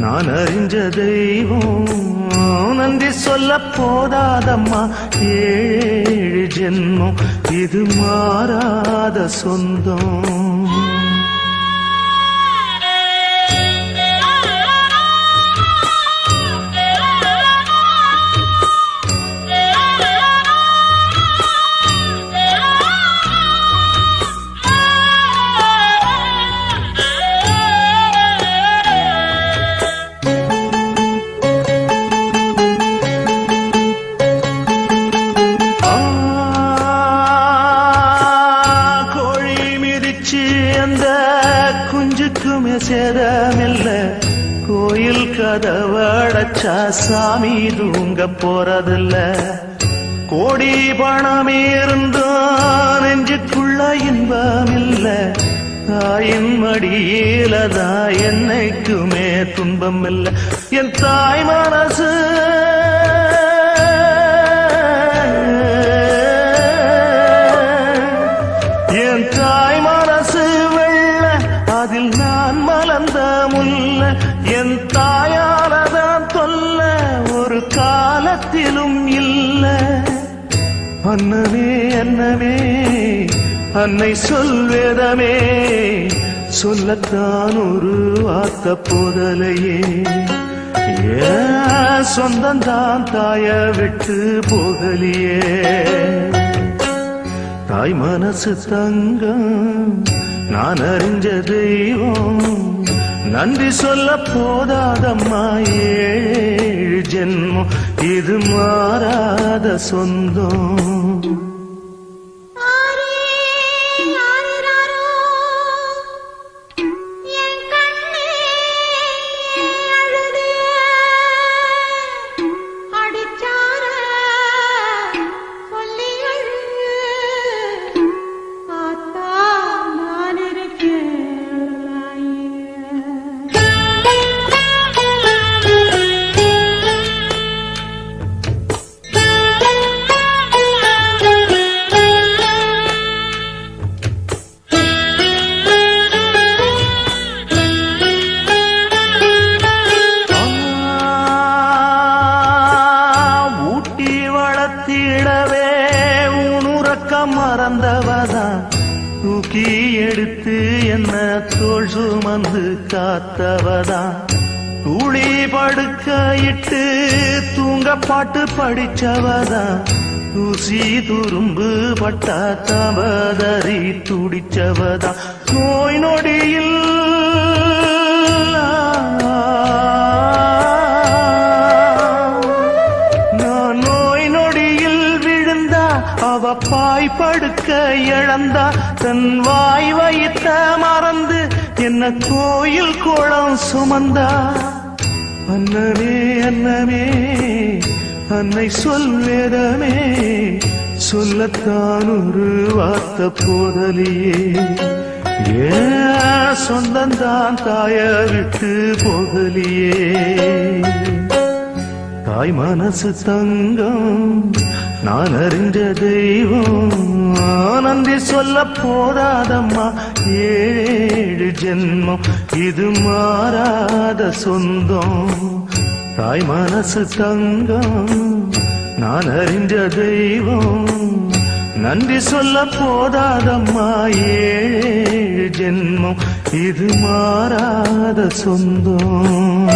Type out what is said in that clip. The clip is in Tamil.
நான் அறிஞ்ச தெய்வம். நன்றி சொல்ல போதாதம்மா. ஏழு ஜென்மம். இது மாறாத சொந்தம். குஞ்சு அந்த குஞ்சுக்குமே சேதமில்ல. கோயில் கதவடைச்சா சாமி தூங்க போறதில்ல. கோடி பணம் இருந்தும் நெஞ்சுக்குள்ள இன்பம் இல்ல தாயின் மடியில தான் என்னைக்குமே துன்பம் இல்ல என் தாய் மனசு காலத்திலும் இல்ல. அன்னமே அன்னமே அன்னை சொல்வேதமே சொல்லத்தான் ஒரு வார்த்த போதலையே. சொந்தந்தான் தாய விட்டு போகலியே தாய் மனசு தங்கம் நான் அறிஞ்ச தெய்வம். நன்றி சொல்ல போதாதம்மா ஏ ஜென்மம் இது மாறாத சொந்தம். மறந்தவதான். தூக்கி எடுத்து என்ன தோல் சுமந்து காத்தவதான். துளி படுக்க இட்டு தூங்க பாட்டு படிச்சவதான். தூசி துரும்பு பட்டா தவதறி துடிச்சவதான். நோய் நொடியில் பாய் படுக்க இழந்தா தன் வாய் வைத்த மறந்து என்ன கோயில் குளம் சுமந்தா? அன்னமே அன்னமே அன்னை சொல்வேதமே சொல்லத்தான் ஒரு வார்த்த போதலியே. ஏன் சொந்தந்தான் தாய விட்டு போகலியே தாய் மனசு தங்கம் நான் அறிஞ்ச தெய்வம் ஆனந்தி சொல்ல போதாதம்மா. ஏழு ஜென்மம் இது மாறாத சொந்தம். தாய் மனசு தங்கம் நான் அறிஞ்ச தெய்வம். நன்றி சொல்ல போதாதம்மா ஏழு ஜென்மம் இது மாறாத சொந்தம்.